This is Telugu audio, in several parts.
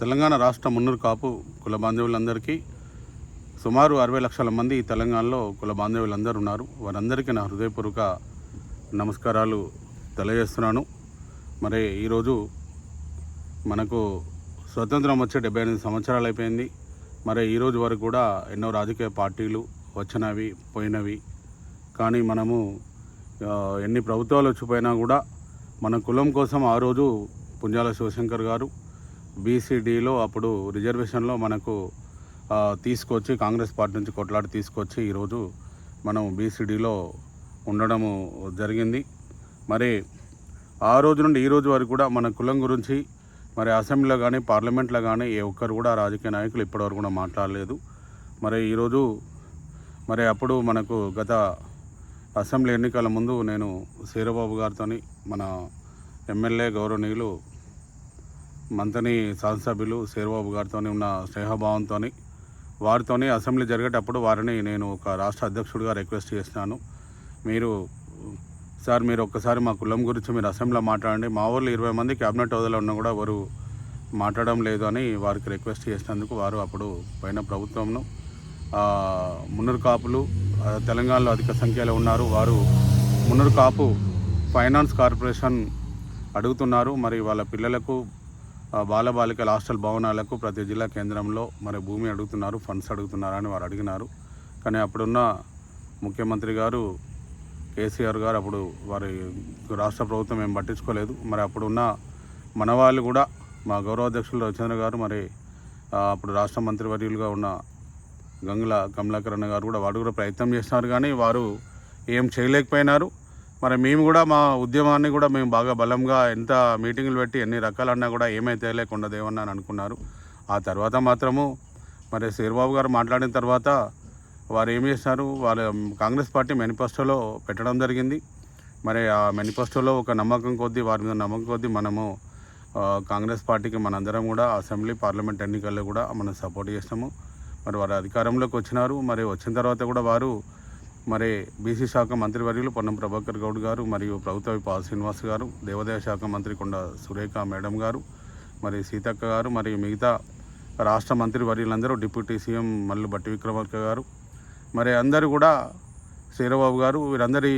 తెలంగాణ రాష్ట్ర మున్నూరు కాపు కుల బాంధవులందరికీ సుమారు అరవై లక్షల మంది ఈ తెలంగాణలో కుల బాంధవులందరూ ఉన్నారు. వారందరికీ నా హృదయపూర్వక నమస్కారాలు తెలియజేస్తున్నాను. మరి ఈరోజు మనకు స్వతంత్రం వచ్చే డెబ్బై ఎనిమిది సంవత్సరాలు అయిపోయింది. మరి ఈరోజు వరకు కూడా ఎన్నో రాజకీయ పార్టీలు వచ్చినవి పోయినవి. కానీ మనము ఎన్ని ప్రభుత్వాలు వచ్చిపోయినా కూడా మన కులం కోసం ఆ రోజు పుంజాల శివశంకర్ గారు బీసీడీలో అప్పుడు రిజర్వేషన్లో మనకు తీసుకొచ్చి కాంగ్రెస్ పార్టీ నుంచి కొట్లాడి తీసుకొచ్చి ఈరోజు మనం బీసీడీలో ఉండడము జరిగింది. మరి ఆ రోజు నుండి ఈ రోజు వరకు కూడా మన కులం గురించి మరి అసెంబ్లీలో కానీ పార్లమెంట్లో కానీ ఏ ఒక్కరు కూడా రాజకీయ నాయకులు ఇప్పటివరకు కూడా మాట్లాడలేదు. మరి ఈరోజు మరి అప్పుడు మనకు గత అసెంబ్లీ ఎన్నికల ముందు నేను శీరబాబు గారితో మన ఎమ్మెల్యే గౌరవనీయులు మంతని శాసనసభ్యులు శీరబాబు గారితో ఉన్న స్నేహభావంతో వారితోని అసెంబ్లీ జరిగేటప్పుడు వారిని నేను ఒక రాష్ట్ర అధ్యక్షుడిగా రిక్వెస్ట్ చేసినాను మీరు సార్ మీరు ఒక్కసారి మా కులం గురించి మీరు అసెంబ్లీలో మాట్లాడండి. మా ఊర్లో ఇరవై మంది క్యాబినెట్ హోదాలో ఉన్నా కూడా ఎవరు మాట్లాడడం లేదు అని వారికి రిక్వెస్ట్ చేసినందుకు వారు అప్పుడు పైన ప్రభుత్వంను మున్నూరు కాపులు తెలంగాణలో అధిక సంఖ్యలో ఉన్నారు. వారు మున్నూరు కాపు ఫైనాన్స్ కార్పొరేషన్ అడుగుతున్నారు. మరి వాళ్ళ పిల్లలకు బాలబాలికల హాస్టల్ భవనాలకు ప్రతి జిల్లా కేంద్రంలో మరి భూమి అడుగుతున్నారు ఫండ్స్ అడుగుతున్నారని వారు అడిగినారు. కానీ అప్పుడున్న ముఖ్యమంత్రి గారు కేసీఆర్ గారు అప్పుడు వారి రాష్ట్ర ప్రభుత్వం ఏం పట్టించుకోలేదు. మరి అప్పుడున్న మనవాళ్ళు కూడా మా గౌరవాధ్యక్షులు రవిచంద్ర గారు మరి అప్పుడు రాష్ట్ర మంత్రివర్యులుగా ఉన్న గంగుల కమలాకరణ గారు కూడా వాడు కూడా ప్రయత్నం చేస్తున్నారు కానీ వారు ఏం చేయలేకపోయినారు. మరి మేము కూడా మా ఉద్యమాన్ని కూడా మేము బాగా బలంగా ఎంత మీటింగులు పెట్టి ఎన్ని రకాలన్నా కూడా ఏమైతే లేకుండా దేవన్నా అనుకున్నారు. ఆ తర్వాత మాత్రము మరి శీర్బాబు గారు మాట్లాడిన తర్వాత వారు ఏం చేశారు? వాళ్ళ కాంగ్రెస్ పార్టీ మేనిఫెస్టోలో పెట్టడం జరిగింది. మరి ఆ మేనిఫెస్టోలో ఒక నమ్మకం కొద్దీ వారి మీద నమ్మకం కొద్దీ మనము కాంగ్రెస్ పార్టీకి మనందరం కూడా అసెంబ్లీ పార్లమెంట్ ఎన్నికల్లో కూడా మనం సపోర్ట్ చేస్తాము. మరి వారు అధికారంలోకి వచ్చినారు. మరి వచ్చిన తర్వాత కూడా వారు మరి బీసీ శాఖ మంత్రివర్యులు పొన్నం ప్రభాకర్ గౌడ్ గారు మరియు ప్రభుత్వ పాల్ శ్రీనివాస్ గారు దేవాదాయ శాఖ మంత్రి కొండ సురేఖ మేడం గారు మరి సీతక్క గారు మరియు మిగతా రాష్ట్ర మంత్రివర్యులందరూ డిప్యూటీ సీఎం మల్లు బట్టి విక్రమార్క గారు మరి అందరూ కూడా శ్రీరాబాబు గారు వీరందరి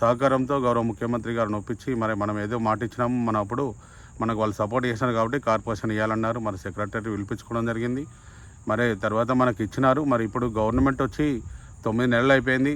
సహకారంతో గౌరవ ముఖ్యమంత్రి గారు నొప్పించి మరి మనం ఏదో మాట ఇచ్చినాము మన అప్పుడు మనకు వాళ్ళు సపోర్ట్ చేసినారు కాబట్టి కార్పొరేషన్ ఇవ్వాలన్నారు మరి సెక్రటరీ పిలిపించుకోవడం జరిగింది. మరి తర్వాత మనకి ఇచ్చినారు మరి ఇప్పుడు గవర్నమెంట్ వచ్చి తొమ్మిది నెలలు అయిపోయింది.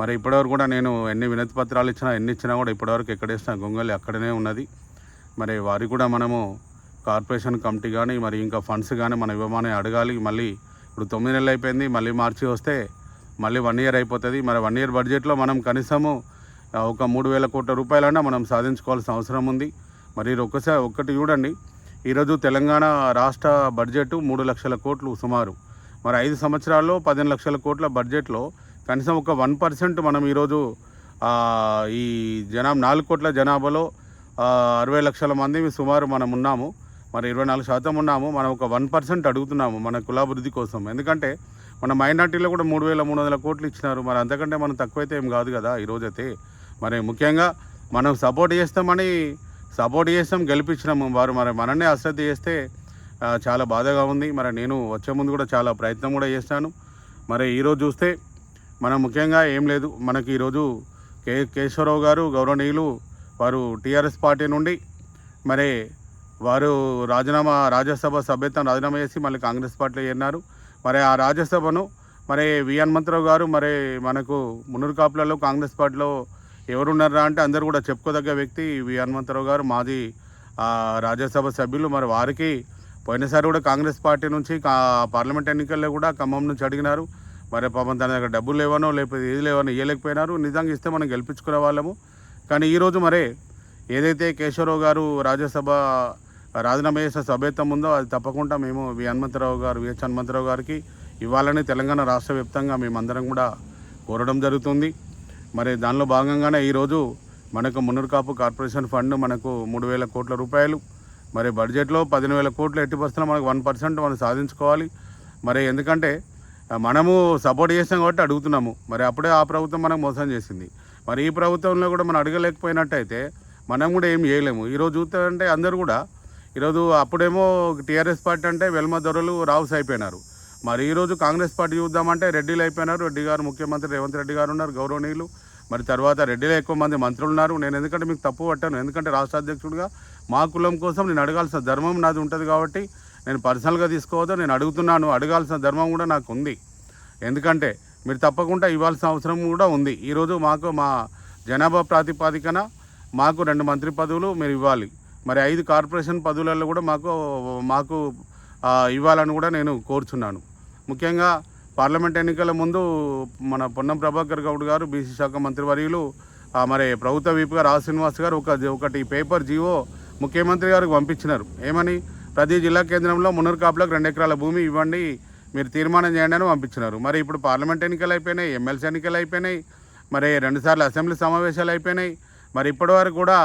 మరి ఇప్పటివరకు కూడా నేను ఎన్ని వినతి పత్రాలు ఇచ్చినా ఎన్ని ఇచ్చినా కూడా ఇప్పటివరకు ఎక్కడేసిన గొంగళి అక్కడనే ఉన్నది. మరి వారికి కూడా మనము కార్పొరేషన్ కమిటీ కానీ మరి ఇంకా ఫండ్స్ కానీ మనం ఇవ్వమని అడగాలి. మళ్ళీ ఇప్పుడు తొమ్మిది నెలలు అయిపోయింది. మళ్ళీ మార్చి వస్తే మళ్ళీ వన్ ఇయర్ అయిపోతుంది. మరి వన్ ఇయర్ బడ్జెట్లో మనం కనీసము ఒక మూడు వేల కోట్ల రూపాయలైనా మనం సాధించుకోవాల్సిన అవసరం ఉంది. మరి ఒకసారి ఒక్కసారి ఒక్కటి చూడండి. ఈరోజు తెలంగాణ రాష్ట్ర బడ్జెట్ మూడు లక్షల కోట్లు సుమారు. మరి ఐదు సంవత్సరాల్లో పదిహేను లక్షల కోట్ల బడ్జెట్లో కనీసం ఒక వన్ పర్సెంట్ మనం ఈరోజు ఈ జనాభా నాలుగు కోట్ల జనాభాలో అరవై లక్షల మంది సుమారు మనం ఉన్నాము. మరి ఇరవై నాలుగు శాతం ఉన్నాము. మనం ఒక వన్ పర్సెంట్ అడుగుతున్నాము మన కులాభివృద్ధి కోసం. ఎందుకంటే మన మైనార్టీలో కూడా మూడు వేల మూడు వందల కోట్లు ఇచ్చినారు. మరి అంతకంటే మనం తక్కువైతే ఏం కాదు కదా ఈరోజైతే మరి ముఖ్యంగా మనం సపోర్ట్ చేస్తామని సపోర్ట్ చేస్తాం గెలిపించినాము. వారు మరి మనల్ని అశ్రద్ధ చేస్తే చాలా బాధగా ఉంది. మరి నేను వచ్చే ముందు కూడా చాలా ప్రయత్నం కూడా చేశాను మరి ఈరోజు చూస్తే మనం ముఖ్యంగా ఏం లేదు. మనకి ఈరోజు కే కేశవరావు గారు గౌరవనీయులు వారు టీఆర్ఎస్ పార్టీ నుండి మరి వారు రాజీనామా రాజ్యసభ సభ్యత్వం రాజీనామా చేసి మళ్ళీ కాంగ్రెస్ పార్టీలో చేరినారు. మరి ఆ రాజ్యసభను మరి వి హనుమంతరావు గారు మరి మనకు మున్నూరు కాపులలో కాంగ్రెస్ పార్టీలో ఎవరున్నారా అంటే అందరూ కూడా చెప్పుకోదగ్గ వ్యక్తి వి హనుమంతరావు గారు మాది రాజ్యసభ సభ్యులు. మరి వారికి పోయినసారి కూడా కాంగ్రెస్ పార్టీ నుంచి పార్లమెంట్ ఎన్నికల్లో కూడా ఖమ్మం నుంచి అడిగినారు. మరి పాపం తన దగ్గర డబ్బులు లేవనో లేకపోతే ఏది లేవనో ఇవ్వలేకపోయినారు నిజంగా ఇస్తే మనం గెలిపించుకునే వాళ్ళము. కానీ ఈరోజు మరి ఏదైతే కేశవరావు గారు రాజ్యసభ రాజీనామా చేసిన సభ్యత్వం ఉందో అది తప్పకుండా మేము వి హనుమంతరావు గారు విహెచ్ హనుమంతరావు గారికి ఇవ్వాలని తెలంగాణ రాష్ట్ర వ్యాప్తంగా మేమందరం కూడా కోరడం జరుగుతుంది. మరి దానిలో భాగంగానే ఈరోజు మనకు మునుర్కాపు కార్పొరేషన్ ఫండ్ మనకు మూడు వేల కోట్ల రూపాయలు మరి బడ్జెట్లో పదిహేను వేల కోట్లు ఎట్టి పరిస్థితుల్లో మనకు వన్ పర్సెంట్ మనం సాధించుకోవాలి. మరి ఎందుకంటే మనము సపోర్ట్ చేసాం కాబట్టి అడుగుతున్నాము. మరి అప్పుడే ఆ ప్రభుత్వం మనకు మోసం చేసింది. మరి ఈ ప్రభుత్వంలో కూడా మనం అడగలేకపోయినట్టయితే మనం కూడా ఏం చేయలేము. ఈరోజు చూస్తారంటే అందరూ కూడా ఈరోజు అప్పుడేమో టీఆర్ఎస్ పార్టీ అంటే వెల్మ దొరలు రావుస్ అయిపోయినారు మరి ఈరోజు కాంగ్రెస్ పార్టీ చూద్దామంటే రెడ్డిలు అయిపోయినారు. రెడ్డి గారు ముఖ్యమంత్రి రేవంత్ రెడ్డి గారు ఉన్నారు గౌరవనీయులు. మరి తర్వాత రెడ్డిలో ఎక్కువ మంది మంత్రులు ఉన్నారు నేను ఎందుకంటే మీకు తప్పు పట్టాను. ఎందుకంటే రాష్ట్ర అధ్యక్షుడిగా మా కులం కోసం నేను అడగాల్సిన ధర్మం నాది ఉంటుంది కాబట్టి నేను పర్సనల్గా తీసుకోవద్దు నేను అడుగుతున్నాను అడగాల్సిన ధర్మం కూడా నాకు ఉంది. ఎందుకంటే మీరు తప్పకుండా ఇవ్వాల్సిన అవసరం కూడా ఉంది. ఈరోజు మాకు మా జనాభా ప్రాతిపాదికన మాకు రెండు మంత్రి పదవులు మీరు ఇవ్వాలి. మరి ఐదు కార్పొరేషన్ పదవులలో కూడా మాకు మాకు ఇవ్వాలని కూడా నేను కోరుచున్నాను. ముఖ్యంగా పార్లమెంట్ ఎన్నికల ముందు మన పొన్నం ప్రభాకర్ గౌడ్ గారు బీసీ శాఖ మంత్రివర్యులు మరి ప్రభుత్వ వీపుగా రావు శ్రీనివాస్ గారు ఒక ఒకటి పేపర్ జీవో ముఖ్యమంత్రి గారికి పంపించినారు. ఏమని? ప్రతి జిల్లా కేంద్రంలో మున్నూరు కాపులకు రెండు ఎకరాల భూమి ఇవ్వండి. మీరు తీర్మానం చేయండి అని పంపించినారు. మరి ఇప్పుడు పార్లమెంట్ ఎన్నికలు అయిపోయినాయి ఎమ్మెల్సీ ఎన్నికలు అయిపోయినాయి మరి రెండుసార్లు అసెంబ్లీ సమావేశాలు అయిపోయినాయి. మరి ఇప్పటి వరకు కూడా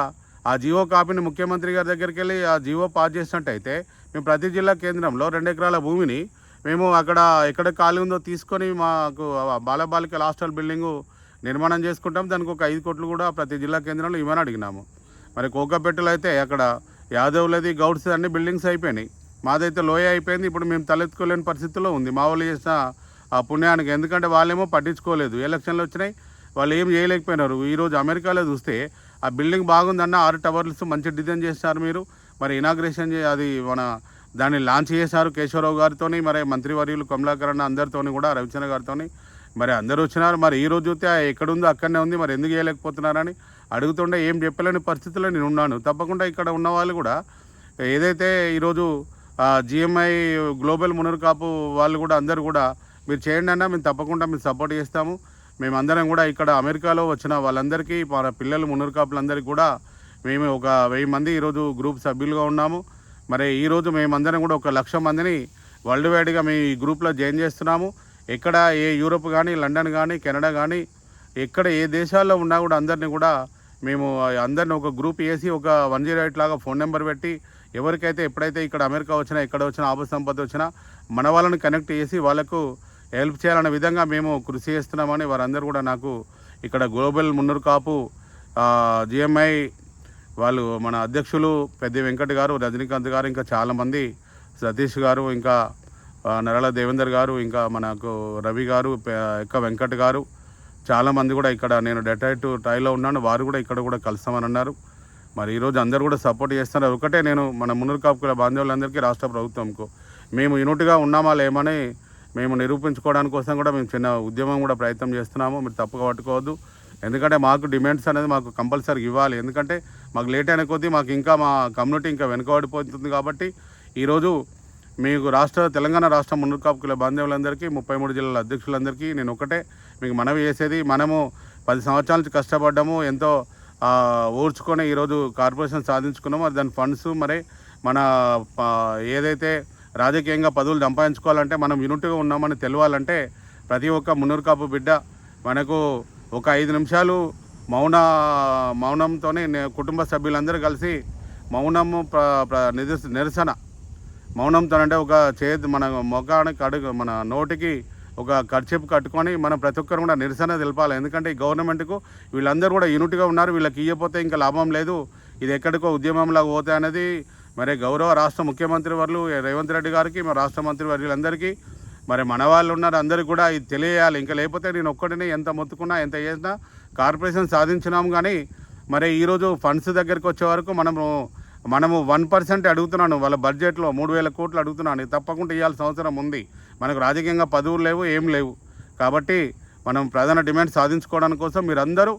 ఆ జీవో కాపీని ముఖ్యమంత్రి గారి దగ్గరికి వెళ్ళి ఆ జీవో పాస్ చేసినట్టయితే మేము ప్రతి జిల్లా కేంద్రంలో రెండు ఎకరాల భూమిని మేము అక్కడ ఎక్కడ ఖాళీ ఉందో తీసుకొని మాకు బాలబాలికల హాస్టల్ బిల్డింగు నిర్మాణం చేసుకుంటాం. దానికి ఒక ఐదు కోట్లు కూడా ప్రతి జిల్లా కేంద్రంలో ఇవ్వని అడిగినాము. మరి కోకపెట్టెలు అయితే అక్కడ యాదవ్లది గౌడ్స్ అన్ని బిల్డింగ్స్ అయిపోయినాయి. మాదైతే లోయ అయిపోయింది. ఇప్పుడు మేము తలెత్తుకోలేని పరిస్థితిలో ఉంది. మా వాళ్ళు చేసిన ఆ పుణ్యానికి ఎందుకంటే వాళ్ళేమో పట్టించుకోలేదు. ఎలక్షన్లు వచ్చినాయి. వాళ్ళు ఏం చేయలేకపోయినారు. ఈరోజు అమెరికాలో చూస్తే ఆ బిల్డింగ్ బాగుందన్న ఆరు టవర్స్ మంచి డిజైన్ చేస్తారు మీరు. మరి ఇనాగ్రేషన్ చే అది మన దాన్ని లాంచ్ చేశారు కేశవరావు గారితో మరి మంత్రివర్యులు కమలాకరణ అందరితోని కూడా రవిచంద్ర గారితో మరి అందరూ వచ్చినారు. మరి ఈ రోజు చూస్తే ఎక్కడుందో అక్కడనే ఉంది. మరి ఎందుకు చేయలేకపోతున్నారని అడుగుతుండే ఏం చెప్పలేని పరిస్థితిలో నేను ఉన్నాను. తప్పకుండా ఇక్కడ ఉన్న వాళ్ళు కూడా ఏదైతే ఈరోజు జిఎంఐ గ్లోబల్ మునర్కాపు వాళ్ళు కూడా అందరు కూడా మీరు చేయండి అన్న మేము తప్పకుండా మేము సపోర్ట్ చేస్తాము. మేమందరం కూడా ఇక్కడ అమెరికాలో వచ్చిన వాళ్ళందరికీ మన పిల్లలు మునర్కాపులందరికీ కూడా మేము ఒక వెయ్యి మంది ఈరోజు గ్రూప్ సభ్యులుగా ఉన్నాము. మరి ఈరోజు మేమందరం కూడా ఒక లక్ష మందిని వరల్డ్ వైడ్గా మీ ఈ గ్రూప్లో జాయిన్ చేస్తున్నాము. ఎక్కడ ఏ యూరోప్ కానీ లండన్ కానీ కెనడా కానీ ఎక్కడ ఏ దేశాల్లో ఉన్నా కూడా అందరినీ కూడా మేము అందరిని ఒక గ్రూప్ వేసి ఒక వన్ జీరో ఎయిట్ లాగా ఫోన్ నెంబర్ పెట్టి ఎవరికైతే ఎప్పుడైతే ఇక్కడ అమెరికా వచ్చినా ఎక్కడ వచ్చినా ఆపద సంపద వచ్చినా మన వాళ్ళని కనెక్ట్ చేసి వాళ్ళకు హెల్ప్ చేయాలనే విధంగా మేము కృషి చేస్తున్నామని వారందరూ కూడా నాకు ఇక్కడ గ్లోబల్ మున్నూరు కాపు జిఎంఐ వాళ్ళు మన అధ్యక్షులు పెద్ద వెంకట్ గారు రజనీకాంత్ గారు ఇంకా చాలామంది సతీష్ గారు ఇంకా నరళ దేవేందర్ గారు ఇంకా మనకు రవి గారు పె- ఎక్క వెంకట్ గారు చాలామంది కూడా ఇక్కడ నేను డెటైట్ ట్రైలో ఉన్నాను. వారు కూడా ఇక్కడ కూడా కలుస్తామని అన్నారు. మరి ఈరోజు అందరూ కూడా సపోర్ట్ చేస్తున్నారు. ఒకటే నేను మన మున్నూరు కాపుకుల బాంధవులందరికీ రాష్ట్ర ప్రభుత్వంకు. మేము యూనిట్గా ఉన్నామా లేమని మేము నిరూపించుకోవడానికి కోసం కూడా మేము చిన్న ఉద్యమం కూడా ప్రయత్నం చేస్తున్నాము. మీరు తప్పుగా పట్టుకోవద్దు. ఎందుకంటే మాకు డిమాండ్స్ అనేది మాకు కంపల్సరీ ఇవ్వాలి. ఎందుకంటే మాకు లేట్ అయిన కొద్దీ మాకు ఇంకా మా కమ్యూనిటీ ఇంకా వెనుకబడిపోతుంది కాబట్టి ఈరోజు మీకు రాష్ట్ర తెలంగాణ రాష్ట్ర మున్నూరు కాపుకుల బాంధవులందరికీ ముప్పై మూడు జిల్లాల అధ్యక్షులందరికీ నేను ఒకటే మీకు మనవి చేసేది మనము పది సంవత్సరాల నుంచి కష్టపడ్డాము ఎంతో ఓర్చుకొని ఈరోజు కార్పొరేషన్ సాధించుకున్నాము. మరి దాని ఫండ్స్ మరి మన ఏదైతే రాజకీయంగా పదవులు సంపాదించుకోవాలంటే మనం యూనిట్గా ఉన్నామని తెలియాలంటే ప్రతి ఒక్క మునూరుకాపు బిడ్డ మనకు ఒక ఐదు నిమిషాలు మౌన మౌనంతోనే కుటుంబ సభ్యులందరూ కలిసి మౌనము నిరసన మౌనంతో అంటే ఒక చేతి మన మొఖానికి అడుగు మన నోటికి ఒక ఖర్చు కట్టుకొని మనం ప్రతి ఒక్కరు కూడా నిరసన తెలపాలి. ఎందుకంటే ఈ గవర్నమెంట్కు వీళ్ళందరూ కూడా యూనిట్గా ఉన్నారు. వీళ్ళకి ఇవ్వకపోతే ఇంకా లాభం లేదు. ఇది ఎక్కడికో ఉద్యమంలాగా పోతే అనేది మరి గౌరవ రాష్ట్ర ముఖ్యమంత్రి వర్లు రేవంత్ రెడ్డి గారికి మరి రాష్ట్ర మంత్రి వర్యులందరికీ మరి మన వాళ్ళు ఉన్నారు అందరికీ కూడా ఇది తెలియాలి ఇంకా లేకపోతే నేను ఒక్కడిని ఎంత మొత్తుకున్నా ఎంత చేసినా కార్పొరేషన్ సాధించినాం కానీ మరి ఈరోజు ఫండ్స్ దగ్గరికి వచ్చే వరకు మనము మనము వన్ పర్సెంట్ అడుగుతున్నాను. వాళ్ళ బడ్జెట్లో మూడు వేల కోట్లు అడుగుతున్నాను. తప్పకుండా ఇవ్వాల్సిన అవసరం ఉంది. మనకు రాజకీయంగా పదవులు లేవు ఏం లేవు. కాబట్టి మనం ప్రధాన డిమాండ్ సాధించుకోవడానికి కోసం మీరందరూ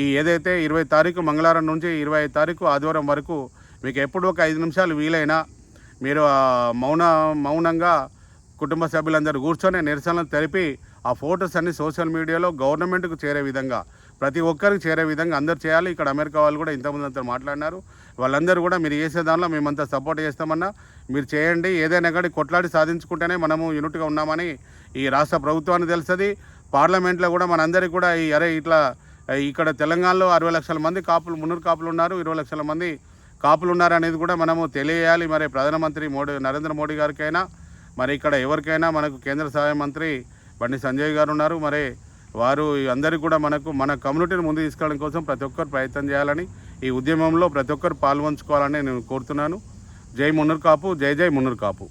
ఈ ఏదైతే ఇరవై తారీఖు మంగళవారం నుంచి ఇరవై ఐదు తారీఖు ఆదివారం వరకు మీకు ఎప్పుడు ఒక ఐదు నిమిషాలు వీలైనా మీరు మౌన మౌనంగా కుటుంబ సభ్యులందరూ కూర్చొని నిరసనలు తెలిపి ఆ ఫొటోస్ అన్ని సోషల్ మీడియాలో గవర్నమెంట్కు చేరే విధంగా ప్రతి ఒక్కరికి చేరే విధంగా అందరు చేయాలి. ఇక్కడ అమెరికా వాళ్ళు కూడా ఇంతకుముందు అంతా మాట్లాడినారు. వాళ్ళందరూ కూడా మీరు చేసే దానిలో మేమంతా సపోర్ట్ చేస్తామన్నా. మీరు చేయండి. ఏదైనా కానీ కొట్లాడి సాధించుకుంటేనే మనము యూనిట్గా ఉన్నామని ఈ రాష్ట్ర ప్రభుత్వానికి తెలుస్తుంది. పార్లమెంట్లో కూడా మనందరికీ కూడా ఈ అరే ఇట్లా ఇక్కడ తెలంగాణలో అరవై లక్షల మంది కాపులు మున్నూరు కాపులు ఉన్నారు. ఇరవై లక్షల మంది కాపులు ఉన్నారు అనేది కూడా మనము తెలియాలి మరి ప్రధానమంత్రి మోడీ నరేంద్ర మోడీ గారికైనా మరి ఇక్కడ ఎవరికైనా మనకు కేంద్ర సహాయ మంత్రి బండి సంజయ్ గారు ఉన్నారు. మరి వారు అందరికీ కూడా మనకు మన కమ్యూనిటీని ముందు తీసుకెళ్ళడం కోసం ప్రతి ఒక్కరు ప్రయత్నం చేయాలని ఈ ఉద్యమంలో ప్రతి ఒక్కరు పాల్పంచుకోవాలని నేను కోరుతున్నాను. జై మున్నూరు కాపు జై జై మున్నూరు కాపు.